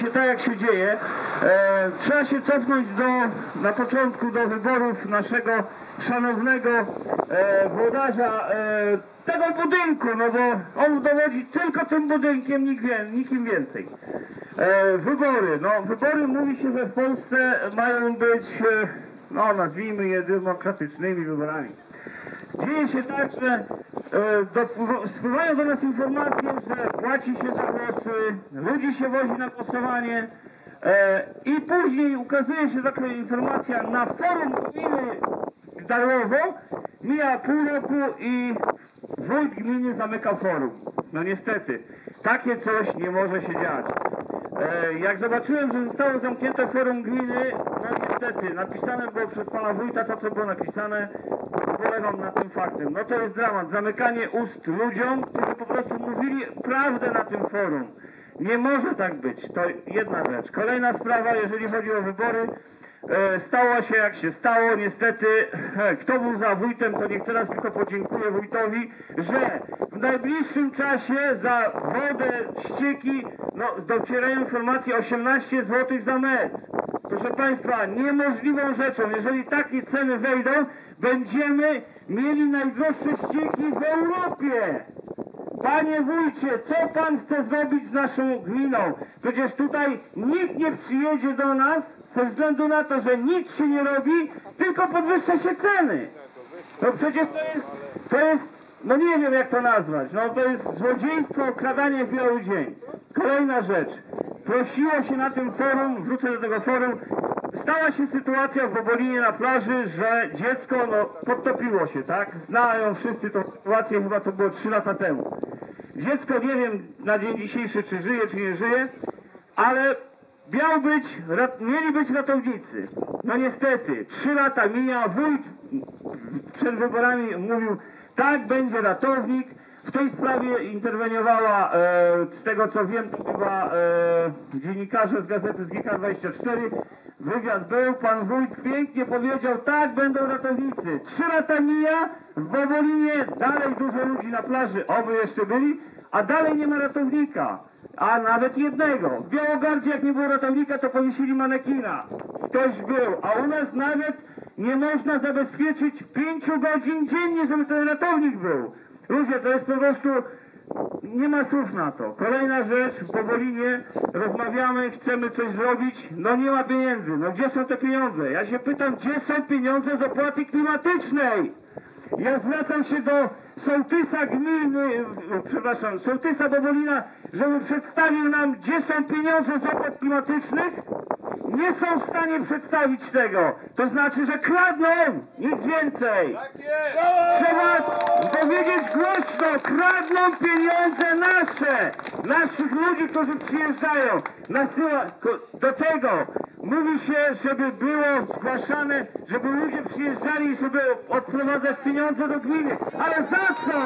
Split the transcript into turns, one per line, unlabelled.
się tak, jak się dzieje. E, trzeba się cofnąć do, na początku do wyborów naszego szanownego e, włodarza e, tego budynku, no bo on dowodzi tylko tym budynkiem, nikt wie, nikim więcej. E, wybory, no wybory mówi się, że w Polsce mają być, e, no nazwijmy je demokratycznymi wyborami. Dzieje się tak, że spływają do nas informacje, że płaci się za głosy, ludzi się wozi na głosowanie e, i później ukazuje się taka informacja na forum gminy Darłowo, mija pół roku i wójt gminy zamyka forum. No niestety, takie coś nie może się dziać. E, Jak zobaczyłem, że zostało zamknięte forum gminy, no niestety, napisane było przez pana wójta to, co było napisane, ubolewam na tym faktem. No to jest dramat, zamykanie ust ludziom, którzy po prostu mówili prawdę na tym forum. Nie może tak być, to jedna rzecz. Kolejna sprawa, jeżeli chodzi o wybory, e, stało się jak się stało, niestety, kto był za wójtem, to niech teraz tylko podziękuję wójtowi, że w najbliższym czasie za wodę, ścieki, no docierają informacje 18 zł za metr. Proszę Państwa, niemożliwą rzeczą, jeżeli takie ceny wejdą, będziemy mieli najdroższe ścieki w Europie. Panie wójcie, co pan chce zrobić z naszą gminą? Przecież tutaj nikt nie przyjedzie do nas ze względu na to, że nic się nie robi, tylko podwyższa się ceny. No przecież to jest, to jest, no nie wiem jak to nazwać, no to jest złodziejstwo, okradanie w biały dzień. Kolejna rzecz, prosiło się na tym forum, wrócę do tego forum, stała się sytuacja w Obolinie na plaży, że dziecko no, podtopiło się, tak? Znają wszyscy tą sytuację, chyba to było 3 lata temu. Dziecko nie wiem na dzień dzisiejszy, czy żyje, czy nie żyje, ale miał być, mieli być ratownicy. No niestety, 3 lata mija, wójt przed wyborami mówił, tak, będzie ratownik. W tej sprawie interweniowała, e, z tego co wiem, to była e, dziennikarze z gazety z GK24. Wywiad był, pan wójt pięknie powiedział, tak, będą ratownicy. Trzy lata mija, w Bobolinie dalej dużo ludzi na plaży, oby jeszcze byli, a dalej nie ma ratownika. A nawet jednego. W Białogardzie jak nie było ratownika, to powiesili manekina. Ktoś był, a u nas nawet nie można zabezpieczyć pięciu godzin dziennie, żeby ten ratownik był. Ludzie, to jest po prostu... Nie ma słów na to. Kolejna rzecz, w Powolinie rozmawiamy, chcemy coś zrobić, no nie ma pieniędzy. No gdzie są te pieniądze? Ja się pytam, gdzie są pieniądze z opłaty klimatycznej? Ja zwracam się do sołtysa gminy, przepraszam, sołtysa Bowolina, żeby przedstawił nam, gdzie są pieniądze z opłat klimatycznych. Nie są w stanie przedstawić tego. To znaczy, że kradną, nic więcej. Trzeba powiedzieć głośno, kradną pieniądze nasze, naszych ludzi, którzy przyjeżdżają. Nasyła, do tego mówi się, żeby było zgłaszane, żeby ludzie przyjeżdżali, żeby odprowadzać pieniądze do gminy. Ale za co?